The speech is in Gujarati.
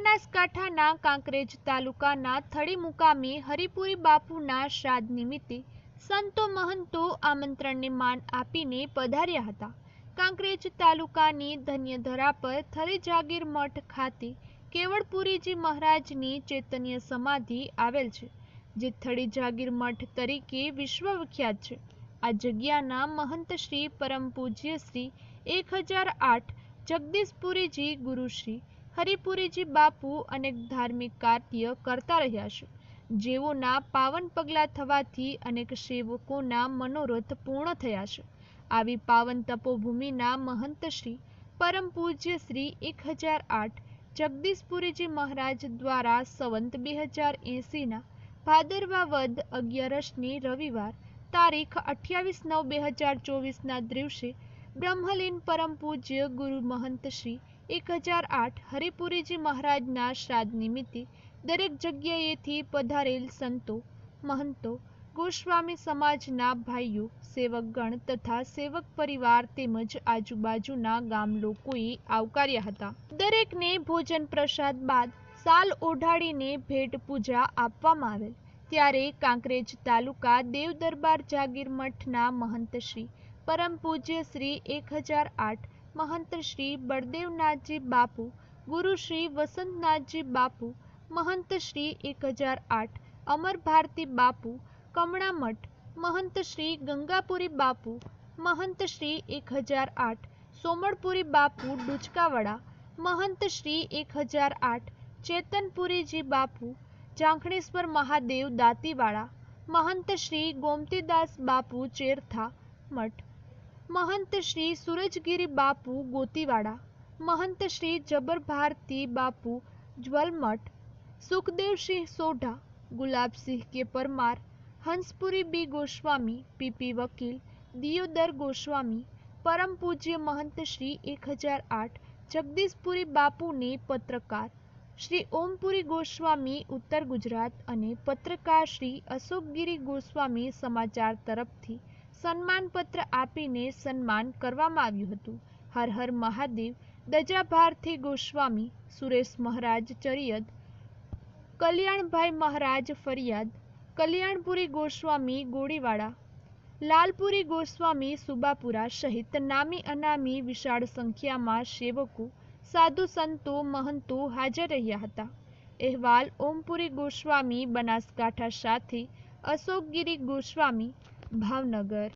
બનાસકાંઠાના કાંકરેજ તાલુકાના થળી મુકામે હરિપુરી બાપુના શ્રાદ્ધ નિમિત્તે સંતો મહંતો આમંત્રણને માન આપીને પધાર્યા હતા. કાંકરેજ તાલુકાની ધન્યધરા પર થળી જાગીર મઠ ખાતે કેવળપુરીજી મહારાજની ચૈતન્ય સમાધિ આવેલ છે, જે થળી જાગીર મઠ તરીકે વિશ્વ વિખ્યાત છે. આ જગ્યાના મહંત શ્રી પરમ પૂજ્ય શ્રી એક હજાર આઠ જગદીશપુરીજી ગુરુશ્રી હરિપુરીજી બાપુ અનેક ધાર્મિક કાર્ય કરતા રહ્યા છે. જેઓના પાવન પગલાં થવાથી અનેક સેવકોના મનોરથ પૂર્ણ થયા છે. આવી પાવન તપોભૂમિના મહંત શ્રી પરમ પૂજ્ય શ્રી એક હજાર આઠ જગદીશપુરીજી મહારાજ દ્વારા સંવંત બે હજાર એંસીના ભાદરવા વદ અગિયારસની રવિવાર તારીખ અઠ્યાવીસ નવ બે હજાર ચોવીસના દિવસે બ્રહ્મલીન પરમ પૂજ્ય ગુરુ મહંત શ્રી એક હજાર આઠ હરિપુરીજી મહારાજના શ્રાદ્ધ નિમિત્તે દરેક જગ્યાએથી પધારેલ સંતો, મહંતો, ગોસ્વામી સમાજના ભાઈઓ, સેવકગણ તથા સેવક પરિવાર તેમજ આજુબાજુના ગામ લોકોએ આવકાર્યા હતા. દરેકને ભોજન પ્રસાદ બાદ સાલ ઓઢાડીને ભેટ પૂજા આપવામાં આવેલ. ત્યારે કાંકરેજ તાલુકા દેવ દરબાર જાગીર મઠના મહંત શ્રી પરમ પૂજ્ય શ્રી એક હજાર આઠ મહંત શ્રી બળદેવનાથજી બાપુ, ગુરુ શ્રી વસંતનાથજી બાપુ, મહંત શ્રી એક હજાર આઠ, અમર ભારતી બાપુ, કમળા મઠ, મહંત શ્રી ગંગાપુરી બાપુ, મહંત શ્રી એક હજાર આઠ, સોમણપુરી બાપુ ડુચકાવાડા, મહંત શ્રી એક હજાર આઠ, ચેતનપુરીજી બાપુ, ઝાંખણેશ્વર મહાદેવ દાંતીવાડા, મહંત શ્રી ગોમતીદાસ બાપુ ચેરથા મઠ મહંત શ્રી સૂરજગીરી બાપુ ગોતીવાડા, મહંત શ્રી જબર ભારતી બાપુ જ્વલમઠ Sukhdevsinh Sodha Gulabsinh K Parmar, Hanspuri B Goswami, PP Vakil, Deodar Goswami, પરમ પૂજ્ય મહંત શ્રી એક હજાર આઠ, જગદીશપુરી બાપુને પત્રકાર, શ્રી ઓમપુરી ગોસ્વામી ઉત્તર ગુજરાત અને પત્રકાર શ્રી અશોકગીરી ગોસ્વામી સમાચાર તરફથી સન્માનપત્ર આપીને સન્માન કરવામાં આવ્યું હતું. હર હર મહાદેવ, દજાભારથી ગોસ્વામી, સુરેશ મહારાજ ચરિયદ કલ્યાણભાઈ મહારાજ ફરિયાદ, કલ્યાણપુરી ગોસ્વામી ગોળીવાડા, લાલપુરી ગોસ્વામી સુબાપુરા સહિત નામી અનામી વિશાળ સંખ્યામાં સેવકો, સાધુ સંતો, મહંતો હાજર રહ્યા હતા. અહેવાલ ઓમપુરી ગોસ્વામી બનાસકાંઠા સાથે અશોકગીરી ગોસ્વામી, ભાવનગર.